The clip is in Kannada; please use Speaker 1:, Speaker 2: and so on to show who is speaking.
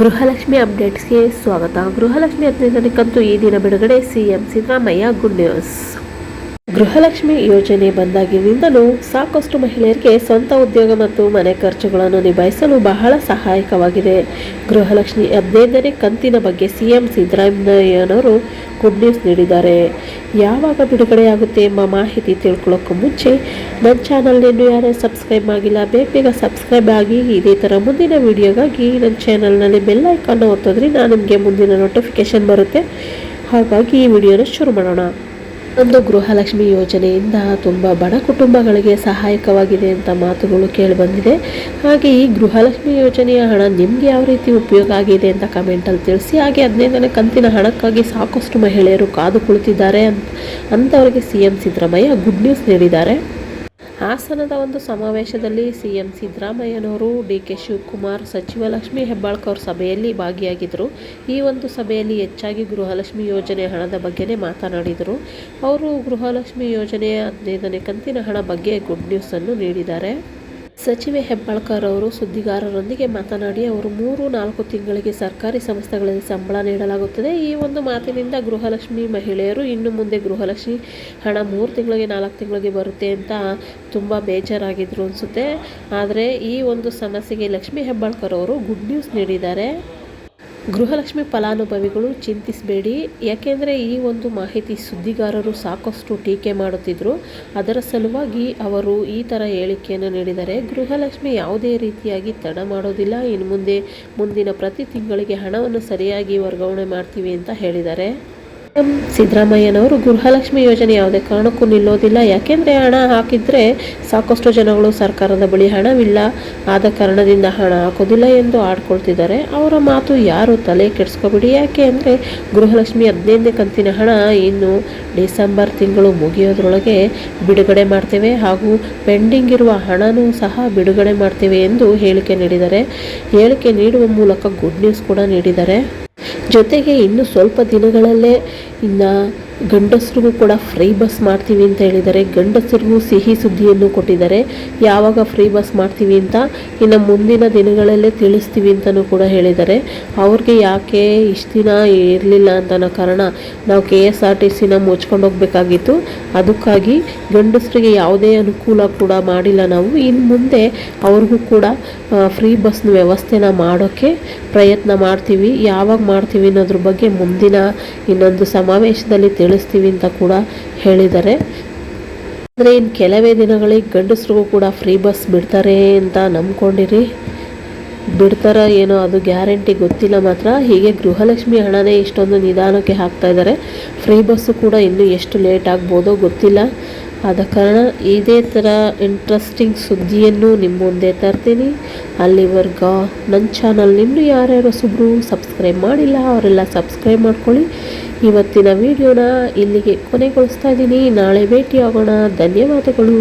Speaker 1: ಗೃಹಲಕ್ಷ್ಮಿ ಅಪ್ಡೇಟ್ಸ್ಗೆ ಸ್ವಾಗತ. ಗೃಹಲಕ್ಷ್ಮಿ ಹದಿನೈದನೇ ಕಂತು ಈ ದಿನ ಬಿಡುಗಡೆ CM Siddaramaiah good news. Gruhalakshmi ಯೋಜನೆ ಬಂದಾಗಿನಿಂದಲೂ ಸಾಕಷ್ಟು ಮಹಿಳೆಯರಿಗೆ ಸ್ವಂತ ಉದ್ಯೋಗ ಮತ್ತು ಮನೆ ಖರ್ಚುಗಳನ್ನು ನಿಭಾಯಿಸಲು ಬಹಳ ಸಹಾಯಕವಾಗಿದೆ. ಗೃಹಲಕ್ಷ್ಮಿ ಹದಿನೈದನೇ ಕಂತಿನ ಬಗ್ಗೆ ಸಿಎಂ ಸಿದ್ದರಾಮಯ್ಯನವರು ಗುಡ್ ನ್ಯೂಸ್ ನೀಡಿದ್ದಾರೆ. ಯಾವಾಗ ಬಿಡುಗಡೆಯಾಗುತ್ತೆ ಎಂಬ ಮಾಹಿತಿ ತಿಳ್ಕೊಳ್ಳೋಕ್ಕೂ ಮುಂಚೆ ನನ್ನ ಚಾನಲ್ನಿಂದ ಯಾರೇ ಸಬ್ಸ್ಕ್ರೈಬ್ ಆಗಿಲ್ಲ, ಬೇಗ ಸಬ್ಸ್ಕ್ರೈಬ್ ಆಗಿ ಇದೇ ಥರ ಮುಂದಿನ ವಿಡಿಯೋಗಾಗಿ ನನ್ನ ಚಾನಲ್ನಲ್ಲಿ ಬೆಲ್ ಐಕಾನ್ ಒತ್ತೋದ್ರಿಂದ ನಿಮಗೆ ಮುಂದಿನ ನೋಟಿಫಿಕೇಶನ್ ಬರುತ್ತೆ. ಹಾಗಾಗಿ ಈ ವಿಡಿಯೋನ ಶುರು ಮಾಡೋಣ. ಒಂದು ಗೃಹಲಕ್ಷ್ಮಿ ಯೋಜನೆಯಿಂದ ತುಂಬ ಬಡ ಕುಟುಂಬಗಳಿಗೆ ಸಹಾಯಕವಾಗಿದೆ ಅಂತ ಮಾತುಗಳು ಕೇಳಿಬಂದಿದೆ ಹಾಗೆ ಈ ಗೃಹಲಕ್ಷ್ಮಿ ಯೋಜನೆಯ ಹಣ ನಿಮಗೆ ಯಾವ ರೀತಿ ಉಪಯೋಗ ಆಗಿದೆ ಅಂತ ಕಮೆಂಟಲ್ಲಿ ತಿಳಿಸಿ. ಹಾಗೆ ಹದಿನೈದನೇ ಕಂತಿನ ಹಣಕ್ಕಾಗಿ ಸಾಕಷ್ಟು ಮಹಿಳೆಯರು ಕಾದು ಕುಳಿತಿದ್ದಾರೆ ಅಂತ ಅಂಥವರಿಗೆ C M Siddaramaiah good news ನೀಡಿದ್ದಾರೆ. ಹಾಸನದ ಒಂದು ಸಮಾವೇಶದಲ್ಲಿ ಸಿಎಂ ಸಿದ್ದರಾಮಯ್ಯನವರು, ಡಿ ಕೆ ಶಿವಕುಮಾರ್ ಸಚಿವ ಲಕ್ಷ್ಮೀ ಹೆಬ್ಬಾಳ್ಕರ್ ಸಭೆಯಲ್ಲಿ ಭಾಗಿಯಾಗಿದ್ದರು. ಈ ಒಂದು ಸಭೆಯಲ್ಲಿ ಹೆಚ್ಚಾಗಿ ಗೃಹಲಕ್ಷ್ಮಿ ಯೋಜನೆ ಹಣದ ಬಗ್ಗೆನೇ ಮಾತನಾಡಿದರು. ಅವರು ಗೃಹಲಕ್ಷ್ಮಿ ಯೋಜನೆಯ ಹದಿನೈದನೇ ಕಂತಿನ ಹಣ ಬಗ್ಗೆ ಗುಡ್ ನ್ಯೂಸನ್ನು ನೀಡಿದ್ದಾರೆ. ಸಚಿವೆ ಹೆಬ್ಬಾಳ್ಕರ್ ಅವರು ಸುದ್ದಿಗಾರರೊಂದಿಗೆ ಮಾತನಾಡಿ, ಅವರು ಮೂರು ನಾಲ್ಕು ತಿಂಗಳಿಗೆ ಸರ್ಕಾರಿ ಸಂಸ್ಥೆಗಳಲ್ಲಿ ಸಂಬಳ ನೀಡಲಾಗುತ್ತದೆ. ಈ ಒಂದು ಮಾತಿನಿಂದ ಗೃಹಲಕ್ಷ್ಮಿ ಮಹಿಳೆಯರು ಇನ್ನು ಮುಂದೆ ಗೃಹಲಕ್ಷ್ಮಿ ಹಣ ಮೂರು ತಿಂಗಳಿಗೆ, ನಾಲ್ಕು ತಿಂಗಳಿಗೆ ಬರುತ್ತೆ ಅಂತ ತುಂಬ ಬೇಜಾರಾಗಿದ್ರು ಅನಿಸುತ್ತೆ. ಆದರೆ ಈ ಒಂದು ಸಮಸ್ಯೆಗೆ ಲಕ್ಷ್ಮೀ ಹೆಬ್ಬಾಳ್ಕರ್ ಅವರು ಗುಡ್ ನ್ಯೂಸ್ ನೀಡಿದ್ದಾರೆ. ಗೃಹಲಕ್ಷ್ಮಿ ಫಲಾನುಭವಿಗಳು ಚಿಂತಿಸಬೇಡಿ. ಯಾಕೆಂದರೆ ಈ ಒಂದು ಮಾಹಿತಿ ಸುದ್ದಿಗಾರರು ಸಾಕಷ್ಟು ಟೀಕೆ ಮಾಡುತ್ತಿದ್ದರು ಅದರ ಸಲುವಾಗಿ ಅವರು ಈ ಥರ ಹೇಳಿಕೆಯನ್ನು ನೀಡಿದ್ದಾರೆ ಗೃಹಲಕ್ಷ್ಮಿ ಯಾವುದೇ ರೀತಿಯಾಗಿ ತಡ ಮಾಡೋದಿಲ್ಲ. ಇನ್ನು ಮುಂದೆ ಮುಂದಿನ ಪ್ರತಿ ತಿಂಗಳಿಗೆ ಹಣವನ್ನು ಸರಿಯಾಗಿ ವರ್ಗಾವಣೆ ಮಾಡ್ತೀವಿ ಅಂತ ಹೇಳಿದ್ದಾರೆ. ಸಿದ್ದರಾಮಯ್ಯನವರು ಗೃಹಲಕ್ಷ್ಮಿ ಯೋಜನೆ ಯಾವುದೇ ಕಾರಣಕ್ಕೂ ನಿಲ್ಲೋದಿಲ್ಲ. ಯಾಕೆಂದರೆ ಹಣ ಹಾಕಿದರೆ ಸಾಕಷ್ಟು ಜನಗಳು ಸರ್ಕಾರದ ಬಳಿ ಹಣವಿಲ್ಲ. ಆದ ಕಾರಣದಿಂದ ಹಣ ಹಾಕೋದಿಲ್ಲ ಎಂದು ಆಡ್ಕೊಳ್ತಿದ್ದಾರೆ. ಅವರ ಮಾತು ಯಾರು ತಲೆ ಕೆಡಿಸ್ಕೋಬಿಡಿ. ಯಾಕೆ ಅಂದರೆ ಗೃಹಲಕ್ಷ್ಮಿ ಹದಿನೈದನೇ ಕಂತಿನ ಹಣ ಇನ್ನು ಡಿಸೆಂಬರ್ ತಿಂಗಳು ಮುಗಿಯೋದ್ರೊಳಗೆ ಬಿಡುಗಡೆ ಮಾಡ್ತೇವೆ ಹಾಗೂ ಪೆಂಡಿಂಗ್ ಇರುವ ಹಣನೂ ಸಹ ಬಿಡುಗಡೆ ಮಾಡ್ತೇವೆ ಎಂದು ಹೇಳಿಕೆ ನೀಡಿದ್ದಾರೆ. ಹೇಳಿಕೆ ನೀಡುವ ಮೂಲಕ ಗುಡ್ ನ್ಯೂಸ್ ಕೂಡ ನೀಡಿದ್ದಾರೆ. ಜೊತೆಗೆ ಇನ್ನು ಸ್ವಲ್ಪ ದಿನಗಳಲ್ಲೇ ಇನ್ನು ಗಂಡಸರಿಗೂ ಕೂಡ ಫ್ರೀ ಬಸ್ ಮಾಡ್ತೀವಿ ಅಂತ ಹೇಳಿದ್ದಾರೆ. ಗಂಡಸರಿಗೂ ಸಿಹಿ ಸುದ್ದಿಯನ್ನು ಕೊಟ್ಟಿದ್ದಾರೆ. ಯಾವಾಗ ಫ್ರೀ ಬಸ್ ಮಾಡ್ತೀವಿ ಅಂತ ಇನ್ನು ಮುಂದಿನ ದಿನಗಳಲ್ಲೇ ತಿಳಿಸ್ತೀವಿ ಅಂತಲೂ ಕೂಡ ಹೇಳಿದ್ದಾರೆ. ಅವ್ರಿಗೆ ಯಾಕೆ ಇಷ್ಟು ದಿನ ಇರಲಿಲ್ಲ ಅಂತ ಅನ್ನೋ ಕಾರಣ ನಾವು ಕೆ ಎಸ್ ಆರ್ ಟಿ ಸಿನ ಮುಚ್ಕೊಂಡು ಹೋಗಬೇಕಾಗಿತ್ತು. ಅದಕ್ಕಾಗಿ ಗಂಡಸರಿಗೆ ಯಾವುದೇ ಅನುಕೂಲ ಕೂಡ ಮಾಡಿಲ್ಲ ನಾವು. ಇನ್ನು ಮುಂದೆ ಅವ್ರಿಗೂ ಕೂಡ ಫ್ರೀ ಬಸ್ನ ವ್ಯವಸ್ಥೆನ ಮಾಡೋಕ್ಕೆ ಪ್ರಯತ್ನ ಮಾಡ್ತೀವಿ. ಯಾವಾಗ ಮಾಡ್ತೀವಿ ಅನ್ನೋದ್ರ ಬಗ್ಗೆ ಮುಂದಿನ ಇನ್ನೊಂದು ಸಮಾವೇಶದಲ್ಲಿ ತಿಳಿಸ್ತೀವಿ ಅಂತ ಕೂಡ ಹೇಳಿದ್ದಾರೆ. ಅಂದರೆ ಇನ್ನು ಕೆಲವೇ ದಿನಗಳಿಗೆ ಗಂಡಸ್ರಿಗೂ ಕೂಡ ಫ್ರೀ ಬಸ್ ಬಿಡ್ತಾರೆ ಅಂತ ನಂಬ್ಕೊಂಡಿರಿ. ಬಿಡ್ತಾರ ಏನೋ ಅದು ಗ್ಯಾರಂಟಿ ಗೊತ್ತಿಲ್ಲ ಮಾತ್ರ. ಹೀಗೆ ಗೃಹಲಕ್ಷ್ಮಿ ಹಣನೇ ಇಷ್ಟೊಂದು ನಿಧಾನಕ್ಕೆ ಹಾಕ್ತಾ ಇದ್ದಾರೆ. ಫ್ರೀ ಬಸ್ಸು ಕೂಡ ಇನ್ನೂ ಎಷ್ಟು ಲೇಟ್ ಆಗ್ಬೋದೋ ಗೊತ್ತಿಲ್ಲ. ಆದ ಕಾರಣ ಇದೇ ಥರ ಇಂಟ್ರೆಸ್ಟಿಂಗ್ ಸುದ್ದಿಯನ್ನು ನಿಮ್ಮ ಮುಂದೆ ತರ್ತೀನಿ. ಅಲ್ಲಿವರ್ಗ ನನ್ನ ಚಾನಲ್ ಇನ್ನೂ ಯಾರ್ಯಾರು ಸುಬ್ರು ಸಬ್ಸ್ಕ್ರೈಬ್ ಮಾಡಿಲ್ಲ ಅವರೆಲ್ಲ ಸಬ್ಸ್ಕ್ರೈಬ್ ಮಾಡ್ಕೊಳ್ಳಿ. ಇವತ್ತಿನ ವಿಡಿಯೋನ ಇಲ್ಲಿಗೆ ಕೊನೆಗೊಳಿಸ್ತಾ ಇದ್ದೀನಿ. ನಾಳೆ ಭೇಟಿಯಾಗೋಣ. ಧನ್ಯವಾದಗಳು.